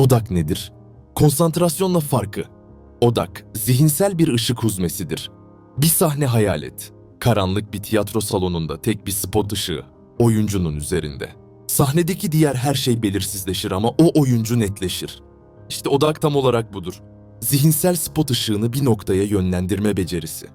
Odak nedir? Konsantrasyonla farkı. Odak, zihinsel bir ışık huzmesidir. Bir sahne hayal et. Karanlık bir tiyatro salonunda tek bir spot ışığı, oyuncunun üzerinde. Sahnedeki diğer her şey belirsizleşir ama o oyuncu netleşir. İşte odak tam olarak budur. Zihinsel spot ışığını bir noktaya yönlendirme becerisi.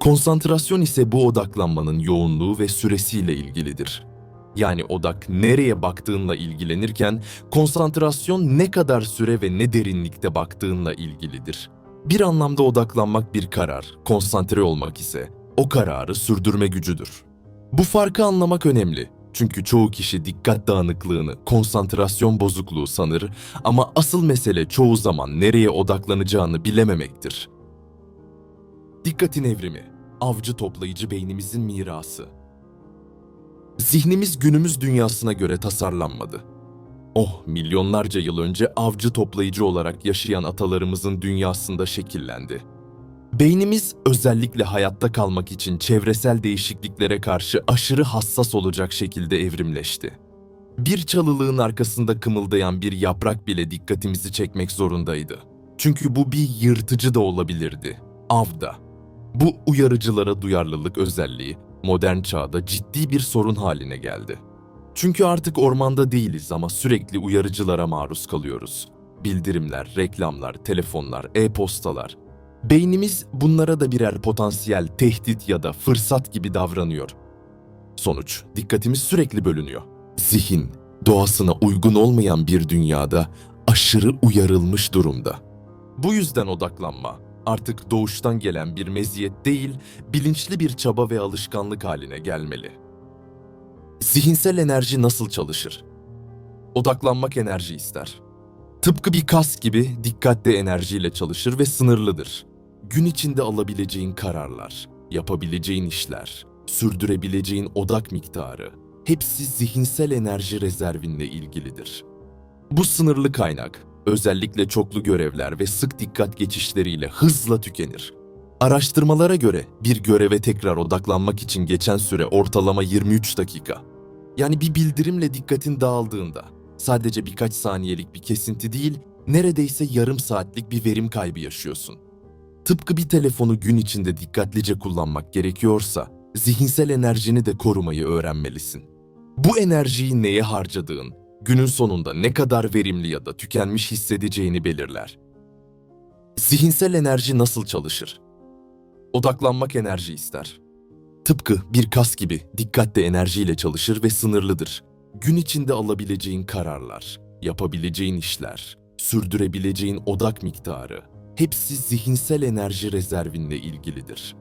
Konsantrasyon ise bu odaklanmanın yoğunluğu ve süresiyle ilgilidir. Yani odak nereye baktığınla ilgilenirken konsantrasyon ne kadar süre ve ne derinlikte baktığınla ilgilidir. Bir anlamda odaklanmak bir karar, konsantre olmak ise o kararı sürdürme gücüdür. Bu farkı anlamak önemli. Çünkü çoğu kişi dikkat dağınıklığını, konsantrasyon bozukluğu sanır ama asıl mesele çoğu zaman nereye odaklanacağını bilememektir. Dikkatin evrimi, avcı toplayıcı beynimizin mirası. Zihnimiz günümüz dünyasına göre tasarlanmadı. Oh, milyonlarca yıl önce avcı toplayıcı olarak yaşayan atalarımızın dünyasında şekillendi. Beynimiz özellikle hayatta kalmak için çevresel değişikliklere karşı aşırı hassas olacak şekilde evrimleşti. Bir çalılığın arkasında kımıldayan bir yaprak bile dikkatimizi çekmek zorundaydı. Çünkü bu bir yırtıcı da olabilirdi. Avda. Bu uyarıcılara duyarlılık özelliği modern çağda ciddi bir sorun haline geldi. Çünkü artık ormanda değiliz ama sürekli uyarıcılara maruz kalıyoruz. Bildirimler, reklamlar, telefonlar, e-postalar. Beynimiz bunlara da birer potansiyel tehdit ya da fırsat gibi davranıyor. Sonuç, dikkatimiz sürekli bölünüyor. Zihin, doğasına uygun olmayan bir dünyada aşırı uyarılmış durumda. Bu yüzden odaklanma artık doğuştan gelen bir meziyet değil, bilinçli bir çaba ve alışkanlık haline gelmeli. Zihinsel enerji nasıl çalışır? Odaklanmak enerji ister. Tıpkı bir kas gibi dikkat de enerjiyle çalışır ve sınırlıdır. Gün içinde alabileceğin kararlar, yapabileceğin işler, sürdürebileceğin odak miktarı hepsi zihinsel enerji rezervinle ilgilidir. Bu sınırlı kaynak özellikle çoklu görevler ve sık dikkat geçişleriyle hızla tükenir. Araştırmalara göre bir göreve tekrar odaklanmak için geçen süre ortalama 23 dakika. Yani bir bildirimle dikkatin dağıldığında sadece birkaç saniyelik bir kesinti değil, neredeyse yarım saatlik bir verim kaybı yaşıyorsun. Tıpkı bir telefonu gün içinde dikkatlice kullanmak gerekiyorsa, zihinsel enerjini de korumayı öğrenmelisin. Bu enerjiyi neye harcadığın, günün sonunda ne kadar verimli ya da tükenmiş hissedeceğini belirler. Zihinsel enerji nasıl çalışır? Odaklanmak enerji ister. Tıpkı bir kas gibi dikkat de enerjiyle çalışır ve sınırlıdır. Gün içinde alabileceğin kararlar, yapabileceğin işler, sürdürebileceğin odak miktarı hepsi zihinsel enerji rezervinle ilgilidir.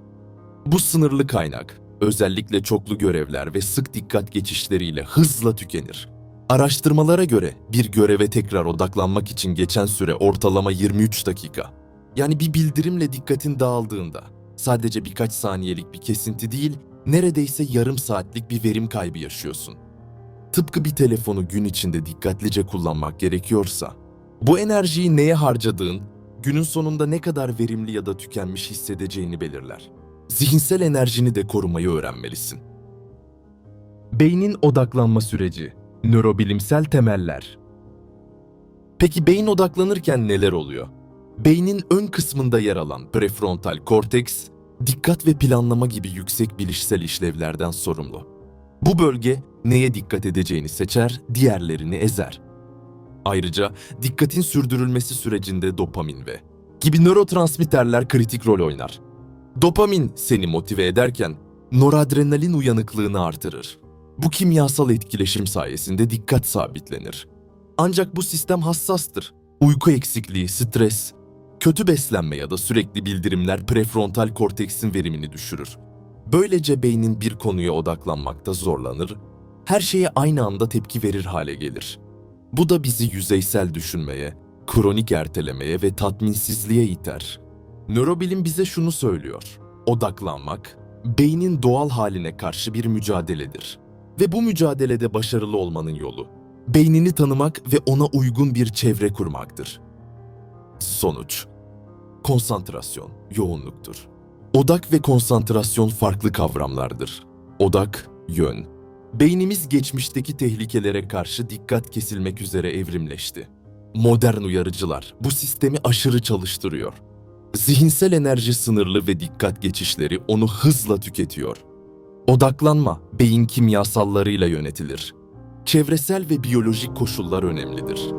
Bu sınırlı kaynak özellikle çoklu görevler ve sık dikkat geçişleriyle hızla tükenir. Araştırmalara göre bir göreve tekrar odaklanmak için geçen süre ortalama 23 dakika. Yani bir bildirimle dikkatin dağıldığında sadece birkaç saniyelik bir kesinti değil, neredeyse yarım saatlik bir verim kaybı yaşıyorsun. Tıpkı bir telefonu gün içinde dikkatlice kullanmak gerekiyorsa, bu enerjiyi neye harcadığın, günün sonunda ne kadar verimli ya da tükenmiş hissedeceğini belirler. Zihinsel enerjini de korumayı öğrenmelisin. Beynin odaklanma süreci Nörobilimsel temeller. Peki beyin odaklanırken neler oluyor? Beynin ön kısmında yer alan prefrontal korteks, dikkat ve planlama gibi yüksek bilişsel işlevlerden sorumlu. Bu bölge neye dikkat edeceğini seçer, diğerlerini ezer. Ayrıca dikkatin sürdürülmesi sürecinde dopamin ve gibi nörotransmitterler kritik rol oynar. Dopamin seni motive ederken noradrenalin uyanıklığını artırır. Bu kimyasal etkileşim sayesinde dikkat sabitlenir. Ancak bu sistem hassastır. Uyku eksikliği, stres, kötü beslenme ya da sürekli bildirimler prefrontal korteksin verimini düşürür. Böylece beynin bir konuya odaklanmakta zorlanır, her şeye aynı anda tepki verir hale gelir. Bu da bizi yüzeysel düşünmeye, kronik ertelemeye ve tatminsizliğe iter. Nörobilim bize şunu söylüyor. Odaklanmak, beynin doğal haline karşı bir mücadeledir. Ve bu mücadelede başarılı olmanın yolu, beynini tanımak ve ona uygun bir çevre kurmaktır. Sonuç, konsantrasyon, yoğunluktur. Odak ve konsantrasyon farklı kavramlardır. Odak, yön. Beynimiz geçmişteki tehlikelere karşı dikkat kesilmek üzere evrimleşti. Modern uyarıcılar bu sistemi aşırı çalıştırıyor. Zihinsel enerji sınırlı ve dikkat geçişleri onu hızla tüketiyor. Odaklanma beyin kimyasallarıyla yönetilir. Çevresel ve biyolojik koşullar önemlidir.